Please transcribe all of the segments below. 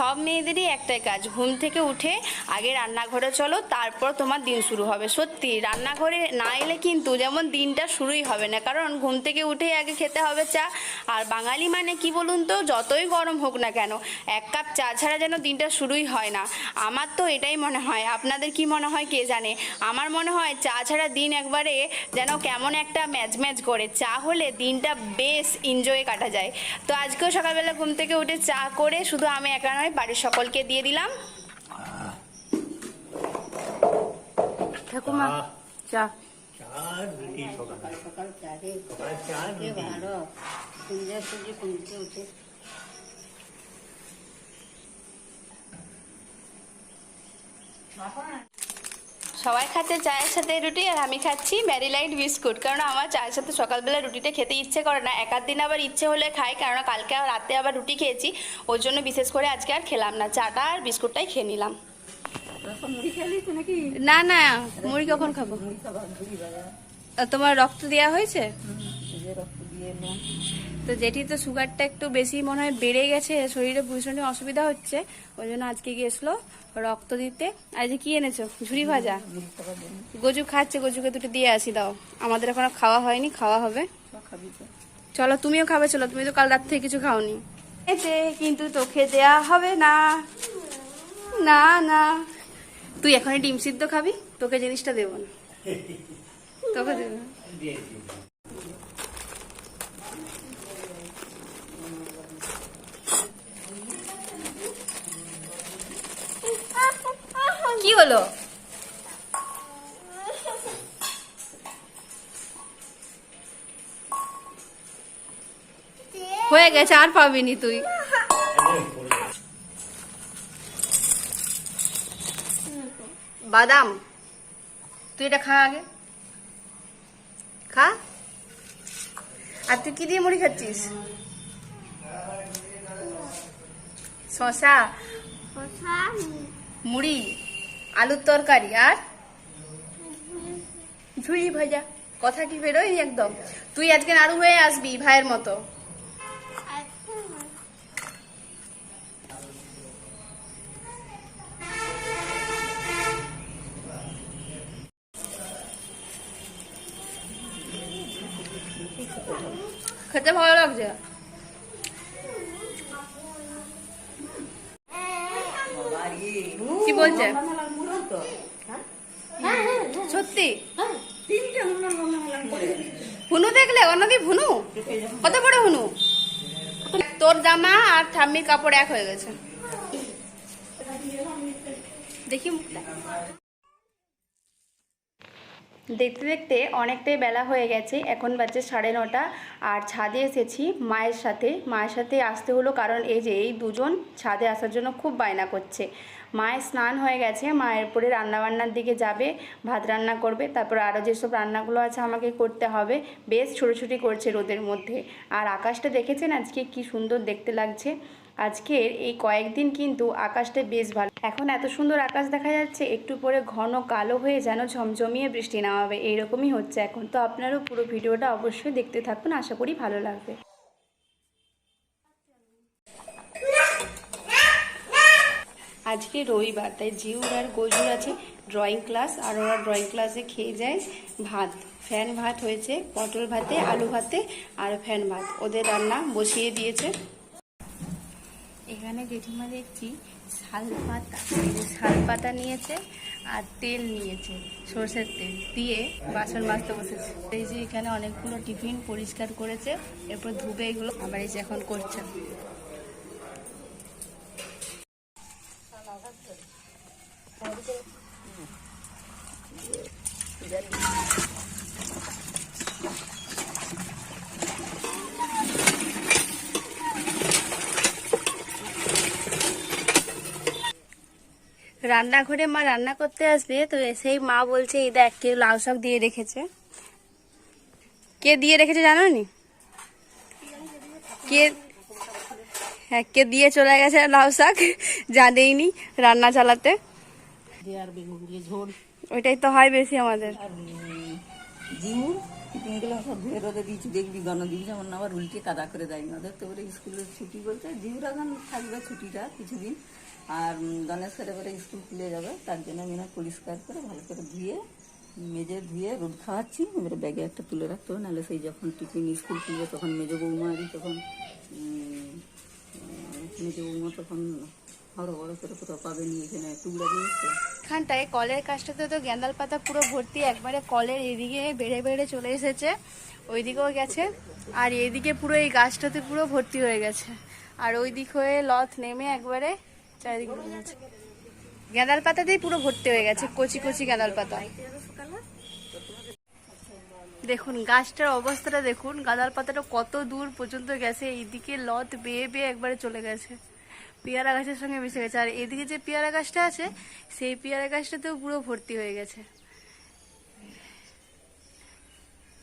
সব মেয়েদেরই একটাই কাজ, ঘুম থেকে উঠে আগে রান্নাঘরে চলো, তারপর তোমার দিন শুরু হবে। সত্যি, রান্নাঘরে না এলে কিন্তু যেমন দিনটা শুরুই হবে না। কারণ ঘুম থেকে উঠেই আগে খেতে হবে চা। আর বাঙালি মানে কি বলুন তো, যতই গরম হোক না কেন, এক কাপ চা ছাড়া যেন দিনটা শুরুই হয় না। আমার তো এটাই মনে হয়। আপনাদের কি মনে হয় কে জানে? আমার মনে হয় চা ছাড়া দিন একবারে যেন কেমন একটা ম্যাচ ম্যাচ করে। চা হলে দিনটা বেশ এনজয়ে কাটা যায়। তো আজকেও সকালবেলা ঘুম থেকে উঠে চা করে শুধু আমি একা নয় বাড়ির সকলকে দিয়ে দিলাম। ঠাকুমা চা। চার সবাই খাচ্ছে চায়ের সাথে রুটি আর আমি খাচ্ছি ম্যারিলাইট বিস্কুট। কারণ আমার চায়ের সাথে সকালবেলা রুটিটা খেতে ইচ্ছে করে না। একার দিন আবার ইচ্ছে হলে খাই কারণ কালকে রাতে আবার রুটি খেয়েছি। ওর জন্য বিশেষ করে আজকে আর খেলাম না। চাটা আর বিস্কুটটাই খেয়ে নিলাম। না না, মুড়ি কখন খাব? তোমার রক্ত দেওয়া হয়েছে? রক্ত দিয়ে তো যেটি তো সুগারটা একটু বেশি মনে হয় বেড়ে গেছে, শরীরে ভীষণই অসুবিধা হচ্ছে, ওই জন্য আজকে গিয়েছিল রক্ত দিতে। আজকে কি এনেছো? ঝুড়ি ভাজা? গজু খাচ্ছে, গজুকে দুটো দিয়ে আসি, দাও। আমাদের এখনও খাওয়া হয়নি, খাওয়া হবে। চলো, তুমিও খাবে, চলো। তুমি তো কাল রাত থেকে কিছু খাওনি। এতে কিন্তু তোকে দেয়া হবে না। না না। তুই এখনই ডিম সিদ্ধ খাবি, তোকে জিনিসটা দেবো না। তোকে দেবো না। দিয়ে দিই। কি হলো? হয়ে গেছে আর পাবিনি তুই। বাদাম তুই এটা খা আগে। খা। আর তুই কি দিয়ে মুড়ি খাচ্ছিস? শশা মুড়ি? আলুর তরকারি আর ঝুড়ি ভাজা। কথা কি বেরোয়নি একদম? তুই আজকে নাড়ু হয়ে আসবি ভাইয়ের মতো। খেতে ভালো লাগছে? কি বলছে? তো। হ্যাঁ? সত্যি? হুনু দেখলে অন্যদি ভুনু কত বড় হুনু? তোর জামা আর ঠাম্মির কাপড় এক হয়ে গেছে। দেখি মুখটা। দেখতে দেখতে অনেকটাই বেলা হয়ে গেছে এখন বাজছে সাড়ে নটা আর ছাদে এসেছি মায়ের সাথে। মায়ের সাথে আসতে হলো কারণ এই যে এই দুজন ছাদে আসার জন্য খুব বায়না করছে। মায়ের স্নান হয়ে গেছে মায়ের পরে রান্নাবান্নার দিকে যাবে, ভাত রান্না করবে, তারপর আরও যেসব রান্নাগুলো আছে আমাকে করতে হবে। বেশ ছোটোছুটি করছে রোদের মধ্যে। আর আকাশটা দেখেছেন আজকে? কি সুন্দর দেখতে লাগছে। আজকের এই কয়েকদিন কিন্তু আকাশটা বেশ ভালো। এখন এত সুন্দর আকাশ দেখা যাচ্ছে, একটু পরে ঘন কালো হয়ে যেন ঝমঝমিয়ে বৃষ্টি নামাবে। এইরকমই হচ্ছে এখন। তো আপনারও পুরো ভিডিওটা অবশ্যই দেখতে থাকুন। আশা করি ভালো লাগবে। আজকে রবিবার, তাই জিউর আর গজুর আছে ড্রয়িং ক্লাস আর ওরা ড্রয়িং ক্লাসে খেয়ে যায় ভাত। ফ্যান ভাত হয়েছে, পটল ভাতে, আলু ভাতে আর ফ্যান ভাত। ওদের রান্না বসিয়ে দিয়েছে। এখানে জেঠিমা দেখছি শাল পাতা শাল পাতা নিয়েছে আর তেল নিয়েছে, সর্ষের তেল দিয়ে বাসন মাজতে বসেছে। এই যে এখানে অনেকগুলো টিফিন পরিষ্কার করেছে, এরপর ধুবে এগুলো। আবার এই যে এখন করছে। রান্নাঘরে মা রান্না করতে আসবে, তো সেই মা বলছে, এই দেখ, কেউ লাউ শাক দিয়ে রেখেছে। কে দিয়ে রেখেছে জানো নি? কে হ্যাঁ কে দিয়ে চলে গেছে লাউ শাক? জানেইনি রান্না চালাতে। ওইটাই তো হয় বেশি আমাদের। ঝিঙুর সব দেখবি যেমন আবার উল্টে কাদা করে দেয় না দেখতে পারে স্কুলের ছুটি বলতে জিউরাগান থাকবে ছুটিটা কিছুদিন। আর গণেশের এবারে স্কুল খুলে যাবে, তার জন্য আমি না পরিষ্কার করে ভালো করে ধুয়ে, মেজে ধুয়ে রোদ খাওয়াচ্ছি। এবারে ব্যাগে একটা তুলে রাখতে হবে, নাহলে সেই যখন টিফিন স্কুল খুলবে তখন মেজো বৌমা আদি তখন মেজো বৌমা তখন বড় বড় করে কোথাও পাবে নিয়ে এখানে টুকরা তো এখানটায় কলের কাজটাতে তো গ্যান্দাল পাতা পুরো ভর্তি, একবারে কলের এদিকে বেড়ে বেড়ে চলে এসেছে, ওইদিকেও গেছে, আর এইদিকে পুরো এই গাছটাতে পুরো ভর্তি হয়ে গেছে। আর ওই দিক হয়ে লথ নেমে একবারে গ্যাঁদাল পাতাতেই পুরো ভর্তি হয়ে গেছে, কচি কচি গ্যাঁদাল পাতা। দেখুন, গাছটার অবস্থাটা দেখুন গাঁদাল পাতাটা কত দূর পর্যন্ত গেছে, এইদিকে লত বেয়ে বেয়ে একবারে চলে গেছে। পেয়ারা গাছের সঙ্গে মিশে গেছে। আর এদিকে যে পেয়ারা গাছটা আছে, সেই পেয়ারা গাছটাতেও পুরো ভর্তি হয়ে গেছে।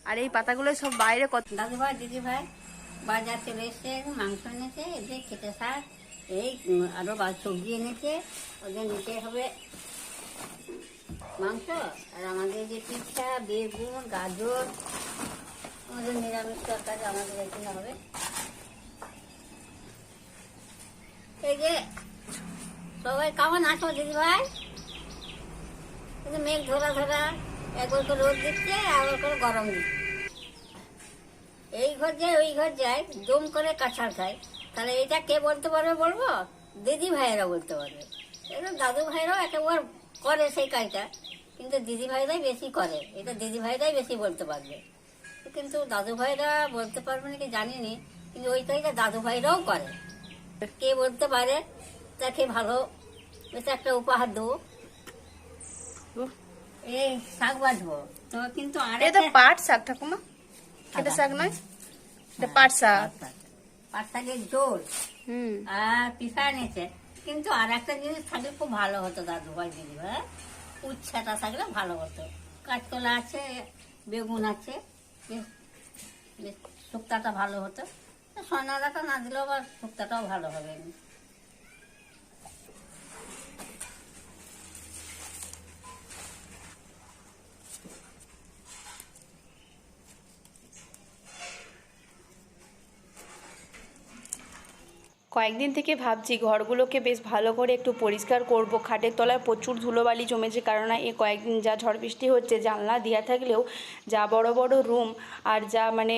আর এই পাতাগুলো সব বাইরে কত দাদু ভাই দিদি ভাই বাজার চলে এসছে, মাংস এনেছে এদের খেতে শাক। এই উম, আরও বা সবজি এনেছে ওদের নিতে হবে মাংস আর আমাদের যে পিঠা বেগুন গাজর আমাদের নিরামিষ তরকারি আমাদের এখানে হবে। এই যে সবাই কেমন আছো দিদি ভাই মেঘ ধরা ধরা একবার করে রোদ দিচ্ছে আবার করে গরম দিচ্ছে। এই ঘর যায় ওই ঘর যায় দম করে কাছাড় খায়। তাহলে এটা কে বলতে পারবে বলব? দিদি ভাইয়েরা বলতে পারবে। এটা দাদু ভাইরাও একেবার করে সেই কাজটা কিন্তু দিদি ভাইরাই বেশি করে। এটা দিদি ভাইরাই বেশি বলতে পারবে। কিন্তু দাদু ভাইরা বলতে পারবে নাকি জানিনি কিন্তু ওই কাজটা দাদু ভাইরাও করে। কে বলতে পারে তাকে ভালো এটা একটা উপহার দেবো। এই শাক বাঁচবো তো কিন্তু আর এটা পাট শাক ঠাকুমা। এটা শাক নয়। এটা পাট শাক। পাট শাকের ঝোল আর পিঠা এনেছে কিন্তু আর একটা জিনিস থাকলে খুব ভালো হতো দাদু ভাই দিদি ভাই উচ্ছাটা থাকলে ভালো হতো। কাঁচকলা আছে বেগুন আছে শুক্তাটা ভালো হতো। সন্নাদাটা না দিলেও আবার শুক্তাটাও ভালো হবে। কয়েকদিন থেকে ভাবছি, ঘরগুলোকে বেশ ভালো করে একটু পরিষ্কার করব। খাটের তলায় প্রচুর ধুলোবালি জমেছে কারণ এই কয়েকদিন যা ঝড় বৃষ্টি হচ্ছে, জানলা দেওয়া থাকলেও যা বড় বড় রুম আর যা মানে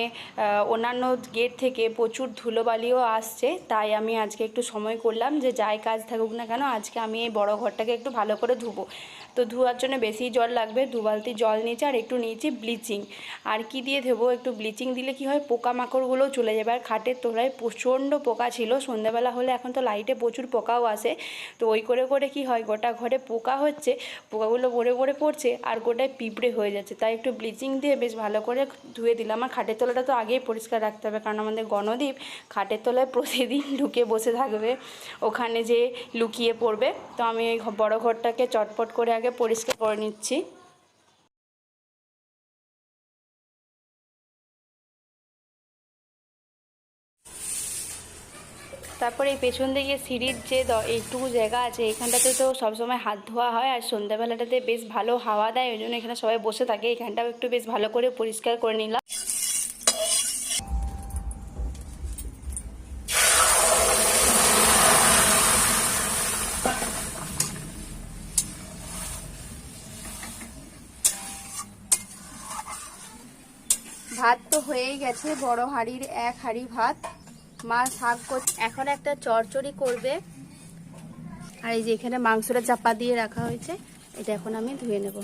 অন্যান্য গেট থেকে প্রচুর ধুলোবালিও আসছে, তাই আমি আজকে একটু সময় করলাম যে যাই কাজ থাকুক না কেন, আজকে আমি এই বড় ঘরটাকে একটু ভালো করে ধুবো। তো ধোয়ার জন্য বেশি জল লাগবে, দু বালতি জল নিয়েছি আর একটু নিয়েছি ব্লিচিং। আর কি দিয়ে দেবো একটু ব্লিচিং দিলে কি হয়, পোকামাকড়গুলোও চলে যাবে। আর খাটের তোলায় প্রচণ্ড পোকা ছিল সন্ধ্যাবেলা হলে এখন তো লাইটে প্রচুর পোকাও আসে। তো ওই করে করে কি হয়, গোটা ঘরে পোকা হচ্ছে, পোকাগুলো ভরে ভরে পড়ছে আর গোটায় পিঁপড়ে হয়ে যাচ্ছে। তাই একটু ব্লিচিং দিয়ে বেশ ভালো করে ধুয়ে দিলাম। আমার খাটের তলাটা তো আগেই পরিষ্কার রাখতে হবে, কারণ আমাদের গণদ্বীপ খাটের তলায় প্রতিদিন ঢুকে বসে থাকবে, ওখানে যে লুকিয়ে পড়বে। তো আমি ওই বড় ঘরটাকে চটপট করে আগে পরিষ্কার করে নিচ্ছি। তারপরে এই পেছন দিকে সিঁড়ির যে এইটুকু জায়গা আছে, এখানটাতে তো সবসময় হাত ধোয়া হয় আর সন্ধ্যাবেলাটাতে বেশ ভালো হাওয়া দেয়, ওই জন্য এখানে সবাই বসে থাকে। এখানটাও একটু বেশ ভালো করে পরিষ্কার করে নিলাম। ভাত তো হয়েই গেছে, বড় হাঁড়ির এক হাঁড়ি ভাত। মা শাক এখন একটা চড়চড়ি করবে। আর এই যে এখানে মাংসটা চাপা দিয়ে রাখা হয়েছে, এটা এখন আমি ধুয়ে নেব।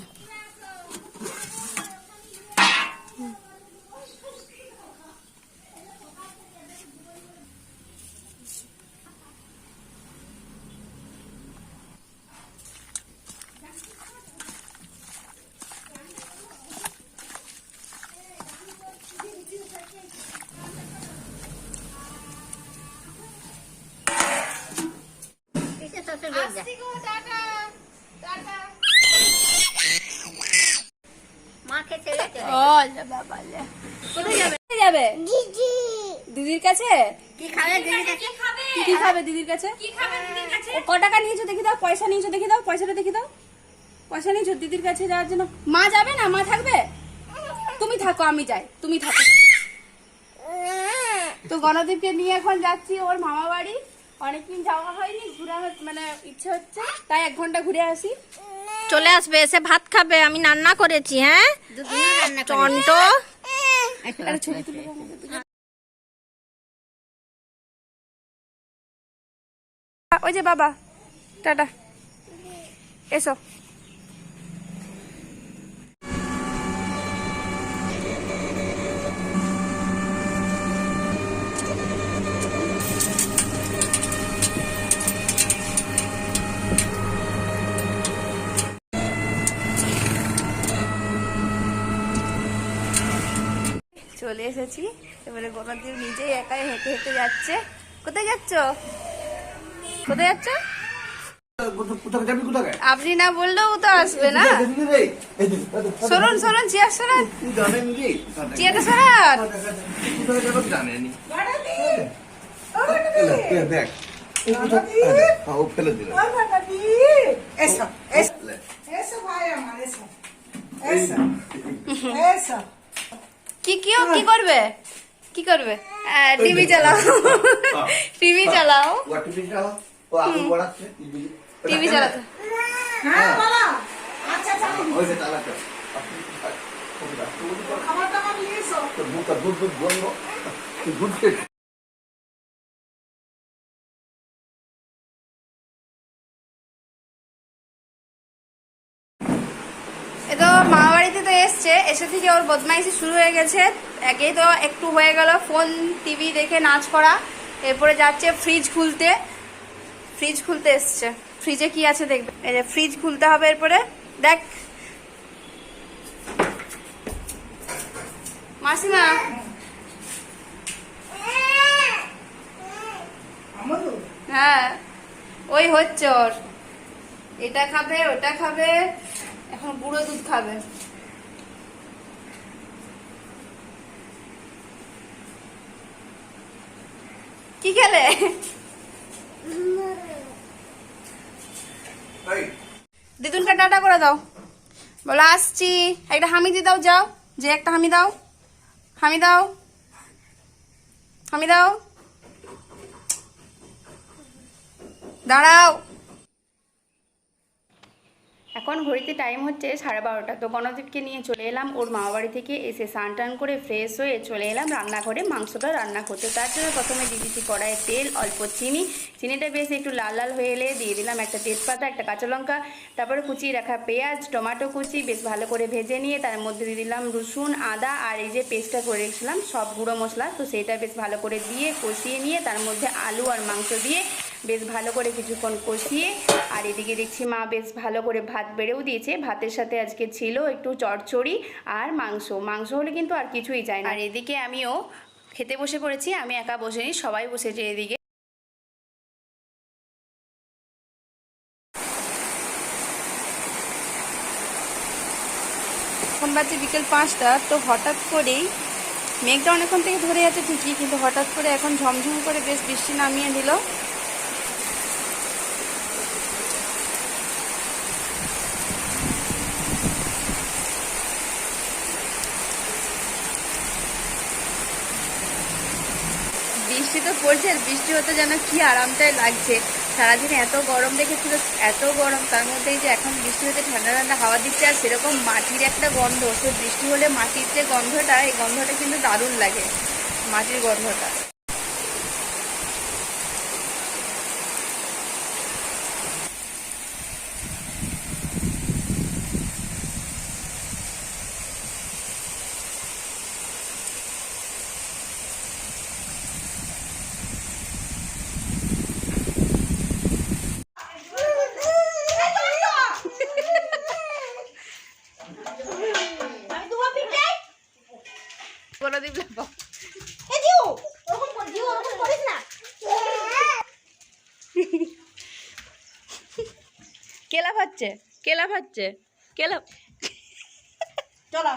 কোথায় যাবে? কোথায় যাবে? দিদির কাছে? কি খাবে দিদি কাছে? কি কি খাবে দিদির কাছে? ও ক টাকা নিয়েছো দেখি দাও পয়সা নিয়েছো দেখি দাও পয়সাটা দেখি দাও। পয়সা নিয়েছো দিদির কাছে যাওয়ার জন্য? মা যাবে না? মা থাকবে? তুমি থাকো আমি যাই। তুমি থাকো। তো গণদীপকে নিয়ে এখন যাচ্ছি ওর মামা বাড়ি। অনেকদিন যাওয়া হয়নি ঘুরে মানে ইচ্ছে হচ্ছে। তাই এক ঘণ্টা ঘুরে আসি। চলে আসবে এসে ভাত খাবে আমি রান্না করেছি হ্যাঁ? চন্ট ওই যে বাবা টাটা। এসো। চলে এসেছি এবারে গণদীপ নিজেই একাই হেঁটে হেঁটে যাচ্ছে কোথায় যাচ্ছ কোথায় যাচ্ছ কোথায় যাবি কোথায় আপনি না বললেও তো আসবে না সরুন সরুন চেয়ার সরান চেয়ারটা সরান দেখ ও হ্যাঁ, ফেলে দিল এসো এসো এসো ভাই আমার এসো এসো এসো কি কি করবে? কি করবে? টিভি চালাও। টিভি চালাও। টিভি চালাও? টিভি চালাতে। হ্যাঁ আচ্ছা খাবার নিয়ে এসো। দুধ মামা এসছে। এসে থেকে ওর বদমাইশি শুরু হয়ে গেছে। একেই তো একটু হয়ে গেল ফোন টিভি দেখে নাচ করা। এরপরে যাচ্ছে ফ্রিজ খুলতে। ফ্রিজ খুলতে এসছে। ফ্রিজে কি আছে দেখবে? এই যে ফ্রিজ খুলতে হবে এরপরে। দেখ। মাসিমা। হ্যাঁ। ওই হচ্ছে ওর। এটা খাবে ওটা খাবে। এখন গুঁড়ো দুধ খাবে। কি খেলে? দিদুনকে টাটা করে দাও। বলো আসছি। একটা হামি দিয়ে দাও যাও। যে একটা হামি দাও। হামি দাও। হামি দাও। দাঁড়াও। এখন ঘড়িতে টাইম হচ্ছে সাড়ে বারোটা। তো গণদীপকে নিয়ে চলে এলাম। ওর মামা বাড়ি থেকে এসে স্নান টান করে ফ্রেশ হয়ে চলে এলাম রান্নাঘরে। মাংসটা রান্না করতে তার জন্য প্রথমে দিয়ে দিচ্ছি কড়াইয়ে তেল, অল্প চিনি। চিনিটা বেশ একটু লাল লাল হয়ে এলে দিয়ে দিলাম একটা তেজপাতা, একটা কাঁচা লঙ্কা, তারপরে কুচিয়ে রাখা পেঁয়াজ, টমাটো কুচি বেশ ভালো করে ভেজে নিয়ে তার মধ্যে দিয়ে দিলাম রসুন, আদা আর এই যে পেস্টটা করে রেখেছিলাম, সব গুঁড়ো মশলা। তো সেইটা বেশ ভালো করে দিয়ে কষিয়ে নিয়ে তার মধ্যে আলু আর মাংস দিয়ে বেশ ভালো করে কিছুক্ষণ কষিয়ে আর এদিকে দেখছি মা বেশ ভালো করে ভাত বেড়েও দিয়েছে। ভাতের সাথে আজকে ছিল একটু চচ্চড়ি আর মাংস। মাংস হলে কিন্তু আর কিছুই চাই না। আর এদিকে আমিও খেতে বসে পড়েছি আমি একা বসে বসেনি সবাই বসেছে এদিকে। এখন বাজে বিকেল পাঁচটা তো হঠাৎ করেই মেঘটা অনেকক্ষণ থেকে ধরে আছে ঠিকই কিন্তু হঠাৎ করে এখন ঝমঝম করে বেশ বৃষ্টি নামিয়ে দিল বৃষ্টি তো পড়ছে আর বৃষ্টি হতে যেন কি আরামটাই লাগছে। সারাদিন এত গরম দেখেছিল, এত গরম, তার মধ্যে যে এখন বৃষ্টি হতে ঠান্ডা ঠান্ডা হাওয়া দিচ্ছে আর সেরকম মাটির একটা গন্ধ। সে বৃষ্টি হলে মাটির যে গন্ধটা, এই গন্ধটা কিন্তু দারুণ লাগে, মাটির গন্ধটা। কেলা ফাচ্ছে কেলা ফাচ্ছে কেলা চলো।